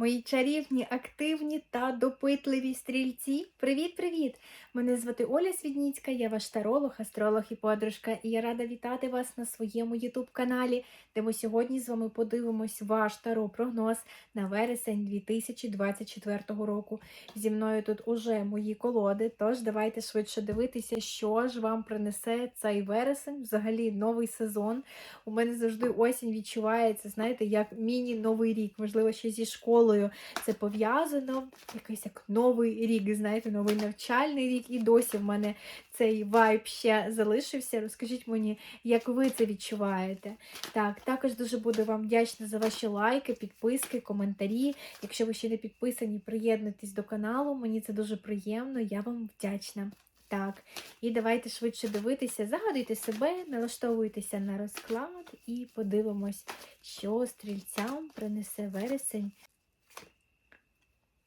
Мої чарівні, активні та допитливі стрільці. Привіт-привіт! Мене звати Оля Свідніцька, я ваш таролог, астролог і подружка, і я рада вітати вас на своєму ютуб-каналі, де ми сьогодні з вами подивимось ваш таро-прогноз на вересень 2024 року. Зі мною тут уже мої колоди, тож давайте швидше дивитися, що ж вам принесе цей вересень, взагалі новий сезон. У мене завжди осінь відчувається, знаєте, як міні-новий рік, можливо, ще зі школою це пов'язано. Якийсь як новий рік, знаєте, новий навчальний рік, і досі в мене цей вайб ще залишився. Розкажіть мені, як ви це відчуваєте. Так, також дуже буду вам вдячна за ваші лайки, підписки, коментарі. Якщо ви ще не підписані, приєднуйтесь до каналу. Мені це дуже приємно, я вам вдячна. Так, і давайте швидше дивитися, загадуйте себе, налаштовуйтеся на розклад і подивимось, що стрільцям принесе вересень.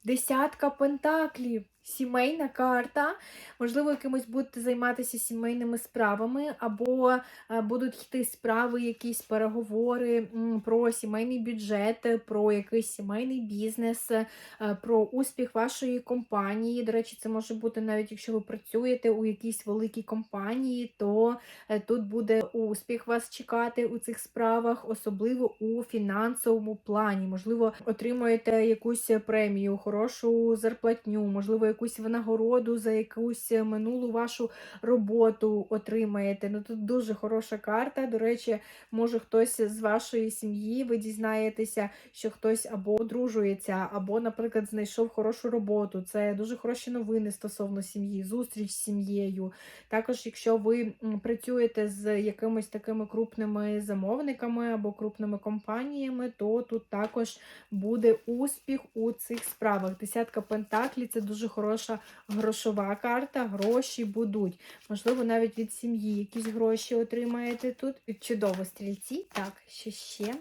Десятка пентаклів. Сімейна карта. Можливо, якимось будете займатися сімейними справами, або е, будуть йти справи, якісь переговори про сімейний бюджет, про якийсь сімейний бізнес, е, про успіх вашої компанії. До речі, це може бути навіть якщо ви працюєте у якійсь великій компанії, то е, тут буде успіх вас чекати у цих справах, особливо у фінансовому плані. Можливо, отримуєте якусь премію, хорошу зарплатню, можливо, якусь винагороду за якусь минулу вашу роботу отримаєте. Ну тут дуже хороша карта. До речі, може хтось з вашої сім'ї, ви дізнаєтеся, що хтось або одружується, або, наприклад, знайшов хорошу роботу. Це дуже хороші новини стосовно сім'ї, зустріч з сім'єю. Також, якщо ви працюєте з якимись такими крупними замовниками або крупними компаніями, то тут також буде успіх у цих справах. Десятка пентаклі це дуже хороша грошова карта, гроші будуть. Можливо, навіть від сім'ї якісь гроші отримаєте тут. Чудово, стрільці. Так, що ще?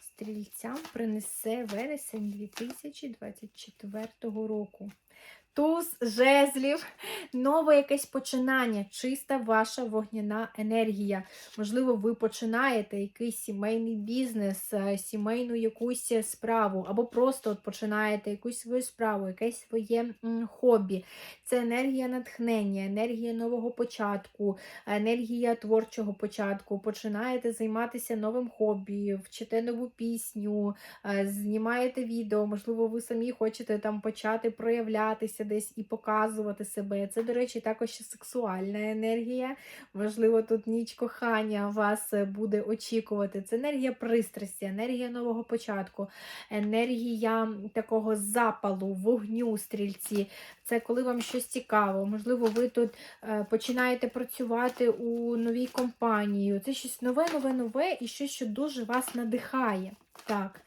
Стрільцям принесе вересень 2024 року. Туз жезлів, нове якесь починання, чиста ваша вогняна енергія. Можливо, ви починаєте якийсь сімейний бізнес, е, сімейну якусь справу, або просто от починаєте якусь свою справу, якесь своє хобі. Це енергія натхнення, енергія нового початку, енергія творчого початку. Починаєте займатися новим хобі, вчите нову пісню, е, знімаєте відео, можливо, ви самі хочете там почати проявлятися десь і показувати себе. Це, до речі, також сексуальна енергія. Можливо, тут ніч кохання вас е, буде очікувати. Це енергія пристрасті, енергія нового початку, енергія такого запалу, вогню стрільці. Це коли вам щось цікаво. Можливо, ви тут е, починаєте працювати у новій компанії. Це щось нове, нове, нове і щось, що дуже вас надихає. Так.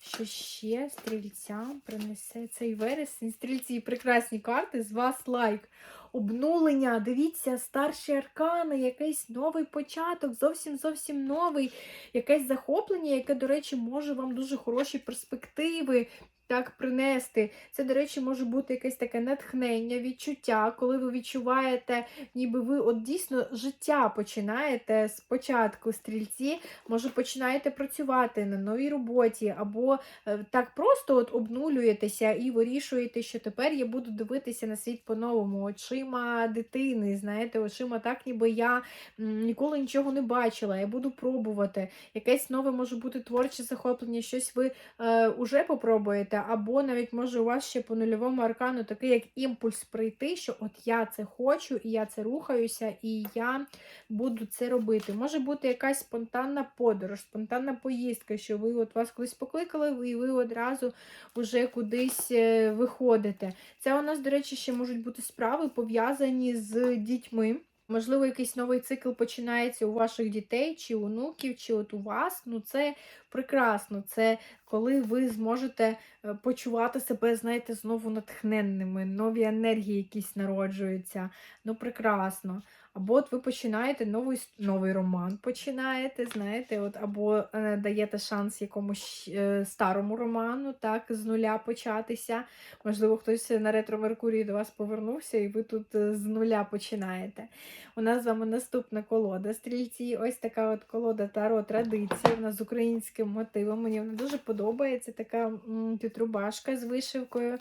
Що ще стрільцям принесе цей вересень? Стрільці прекрасні карти, з вас лайк. Обнулення, дивіться, старші аркани, якийсь новий початок, зовсім зовсім новий, якесь захоплення, яке, до речі, може вам дуже хороші перспективи так принести. Це, до речі, може бути якесь таке натхнення, відчуття, коли ви відчуваєте, ніби ви от дійсно життя починаєте спочатку стрільці, може починаєте працювати на новій роботі, або е, так просто от обнулюєтеся і вирішуєте, що тепер я буду дивитися на світ по-новому, очима дитини, знаєте, очима так, ніби я ніколи нічого не бачила, я буду пробувати. Якесь нове може бути творче захоплення, щось ви е, уже попробуєте, або навіть може у вас ще по нульовому аркану такий як імпульс прийти, що от я це хочу, і я це рухаюся, і я буду це робити. Може бути якась спонтанна подорож, спонтанна поїздка, що ви от вас колись покликали, і ви одразу вже кудись е, виходите. Це у нас, до речі, ще можуть бути справи пов'язані з дітьми. Можливо, якийсь новий цикл починається у ваших дітей, чи онуків, чи от у вас. Ну, це прекрасно. Це коли ви зможете е, почувати себе, знаєте, знову натхненними, нові енергії якісь народжуються. Ну, прекрасно. Або от ви починаєте новий, новий роман, починаєте, знаєте, от, або е, даєте шанс якомусь е, старому роману, так, з нуля початися. Можливо, хтось на ретро Меркурії до вас повернувся, і ви тут е, з нуля починаєте. У нас з вами наступна колода стрільці. Ось така от колода Таро традиції. Вона з українським мотивом. Мені вона дуже подобається. Така м, тут рубашка з вишивкою.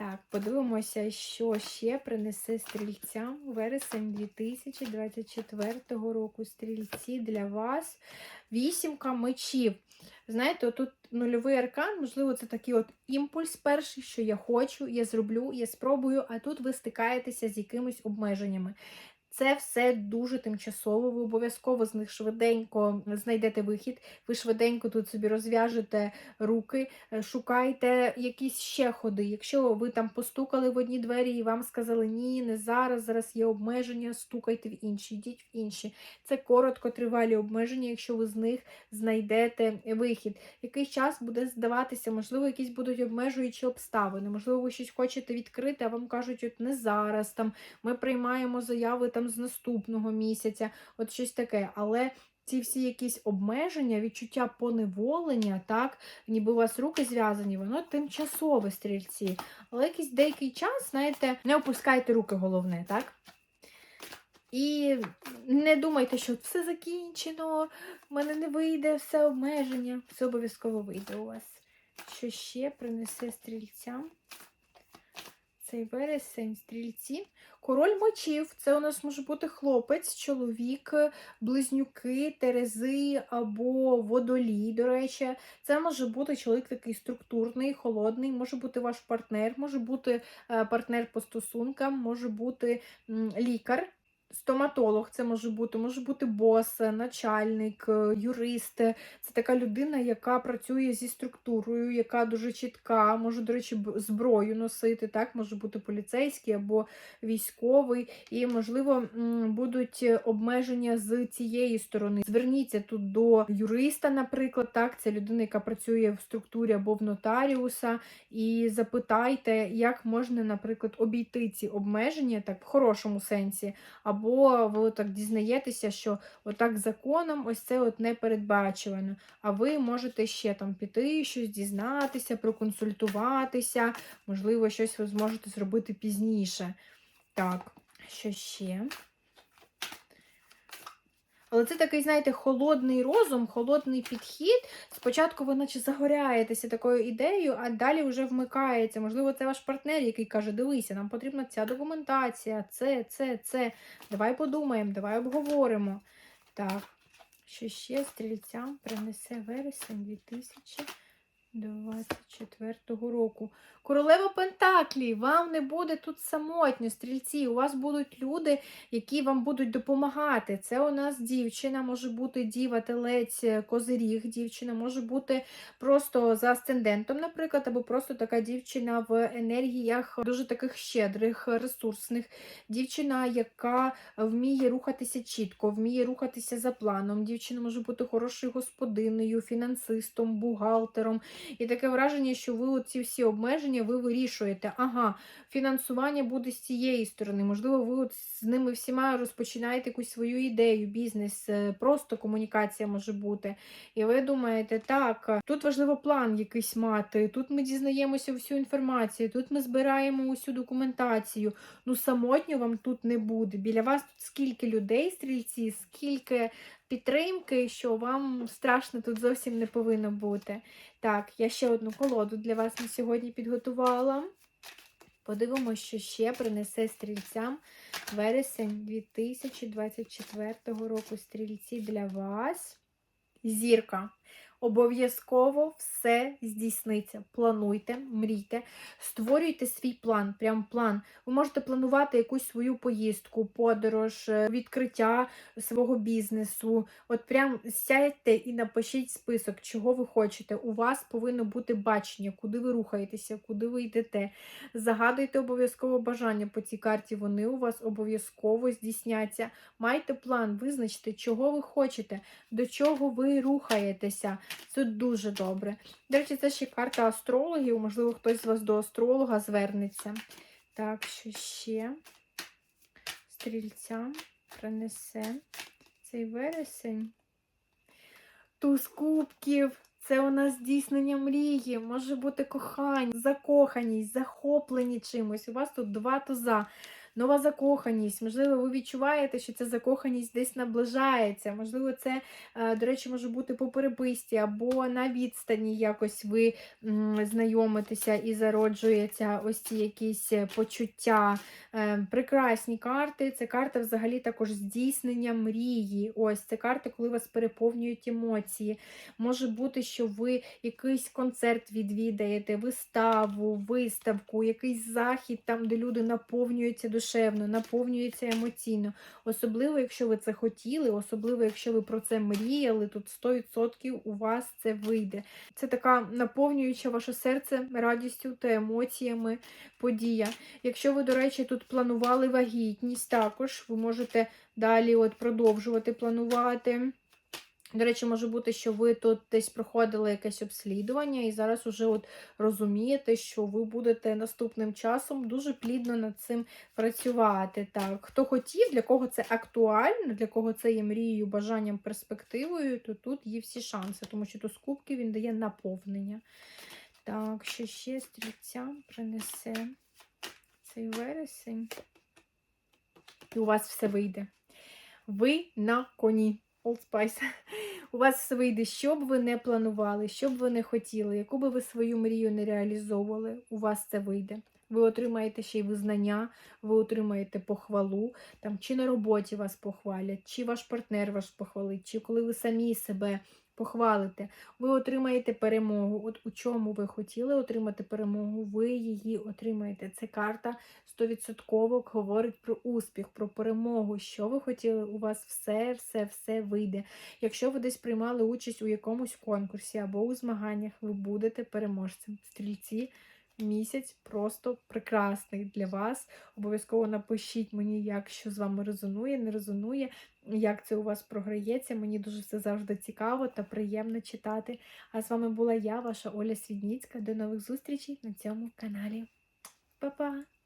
Так, подивимося, що ще принесе стрільцям вересень 2024 року. Стрільці для вас. Вісімка мечів. Знаєте, тут нульовий аркан, можливо, це такий от імпульс перший, що я хочу, я зроблю, я спробую, а тут ви стикаєтеся з якимись обмеженнями. Це все дуже тимчасово. Ви обов'язково з них швиденько знайдете вихід. Ви швиденько тут собі розв'яжете руки, е, шукайте якісь ще ходи. Якщо ви там постукали в одні двері і вам сказали ні, не зараз, зараз є обмеження, стукайте в інші, йдіть в інші. Це короткотривалі обмеження, якщо ви з них знайдете вихід. Якийсь час буде здаватися, можливо, якісь будуть обмежуючі обставини. Можливо, ви щось хочете відкрити, а вам кажуть, от не зараз. Там ми приймаємо заяви там з наступного місяця, от щось таке. Але ці всі якісь обмеження, відчуття поневолення, так, ніби у вас руки зв'язані, воно тимчасове стрільці. Але якийсь деякий час, знаєте, не опускайте руки головне, так? І не думайте, що все закінчено, в мене не вийде, все обмеження. Все обов'язково вийде у вас. Що ще принесе стрільцям? Цей вересень, стрільці. Король мечів це у нас може бути хлопець, чоловік, близнюки, терези або водолій. До речі, це може бути чоловік такий структурний, холодний, може бути ваш партнер, може бути е, партнер по стосункам, може бути лікар. Стоматолог це може бути, може бути бос, начальник, е, юрист. Це така людина, яка працює зі структурою, яка дуже чітка, може, до речі, зброю носити, так, може бути поліцейський або військовий, і, можливо, будуть обмеження з цієї сторони. Зверніться тут до юриста, наприклад, так, це людина, яка працює в структурі або в нотаріуса, і запитайте, як можна, наприклад, обійти ці обмеження, так, в хорошому сенсі, або ви так дізнаєтеся, що отак законом ось це от не передбачено. А ви можете ще там піти, щось дізнатися, проконсультуватися, можливо, щось ви зможете зробити пізніше. Так, що ще? Але це такий, знаєте, холодний розум, холодний підхід. Спочатку ви наче загоряєтеся такою ідеєю, а далі вже вмикається. Можливо, це ваш партнер, який каже: дивися, нам потрібна ця документація, це, це, це. Давай подумаємо, давай обговоримо. Так, що ще стрільцям принесе вересень 2024 року. Королева Пентаклі, вам не буде тут самотньо, стрільці. У вас будуть люди, які вам будуть допомагати. Це у нас дівчина, може бути діва, телець, козиріг, дівчина, може бути просто за асцендентом, наприклад, або просто така дівчина в енергіях дуже таких щедрих, ресурсних. Дівчина, яка вміє рухатися чітко, вміє рухатися за планом. Дівчина може бути хорошою господинею, фінансистом, бухгалтером. І таке враження, що ви ці всі обмеження ви вирішуєте. Ага, фінансування буде з цієї сторони. Можливо, ви от з ними всіма розпочинаєте якусь свою ідею, бізнес, е, просто комунікація може бути. І ви думаєте, так, тут важливо план якийсь мати, тут ми дізнаємося всю інформацію, тут ми збираємо усю документацію. Ну, самотньо вам тут не буде. Біля вас тут скільки людей, стрільці, скільки підтримки, що вам страшно тут зовсім не повинно бути. Так, я ще одну колоду для вас на сьогодні підготувала. Подивимося, що ще принесе стрільцям вересень 2024 року. Стрільці для вас. Зірка. Обов'язково все здійсниться. Плануйте, мрійте, створюйте свій план, прям план. Ви можете планувати якусь свою поїздку, подорож, е, відкриття свого бізнесу. От прям сядьте і напишіть список, чого ви хочете. У вас повинно бути бачення, куди ви рухаєтеся, куди ви йдете. Загадуйте обов'язково бажання по цій карті, вони у вас обов'язково здійсняться. Майте план, визначте, чого ви хочете, до чого ви рухаєтеся. Це дуже добре. До речі, це ще карта астрологів. Можливо, хтось з вас до астролога звернеться. Так, що ще? Стрільця. принесе цей вересень. Туз кубків. Це у нас здійснення мрії, може бути кохання, закоханість, захоплені чимось. У вас тут два туза. Нова закоханість. Можливо, ви відчуваєте, що ця закоханість десь наближається. Можливо, це, е, до речі, може бути по переписці, або на відстані якось ви знайомитеся і зароджується ось ці якісь е, почуття. Е, Прекрасні карти. Це карта взагалі також здійснення мрії. Ось це карти, коли вас переповнюють емоції. Може бути, що ви якийсь концерт відвідаєте, виставу, виставку, якийсь захід, там, де люди наповнюються душевно, наповнюється емоційно. Особливо, якщо ви це хотіли, особливо, якщо ви про це мріяли, тут 100% у вас це вийде. Це така наповнююча ваше серце радістю та емоціями подія. Якщо ви, до речі, тут планували вагітність, також ви можете далі от продовжувати планувати. До речі, може бути, що ви тут десь проходили якесь обслідування, і зараз уже от розумієте, що ви будете наступним часом дуже плідно над цим працювати. Так, хто хотів, для кого це актуально, для кого це є мрією, бажанням, перспективою, то тут є всі шанси, тому що тут з він дає наповнення. Так, що ще стрільцям принесе цей вересень. І у вас все вийде. Ви на коні. Old Spice. У вас вийде, що б ви не планували, що б ви не хотіли, яку би ви свою мрію не реалізовували, у вас це вийде. Ви отримаєте ще й визнання, ви отримаєте похвалу, там, чи на роботі вас похвалять, чи ваш партнер вас похвалить, чи коли ви самі себе похвалите, ви отримаєте перемогу. От у чому ви хотіли отримати перемогу, ви її отримаєте. Це карта 100% говорить про успіх, про перемогу. Що ви хотіли, у вас все, все, все вийде. Якщо ви десь приймали участь у якомусь конкурсі або у змаганнях, ви будете переможцем. Стрільці. Місяць просто прекрасний для вас. Обов'язково напишіть мені, як що з вами резонує, не резонує, як це у вас програється. Мені дуже все завжди цікаво та приємно читати. А з вами була я, ваша Оля Свідніцька. До нових зустрічей на цьому каналі. Па-па!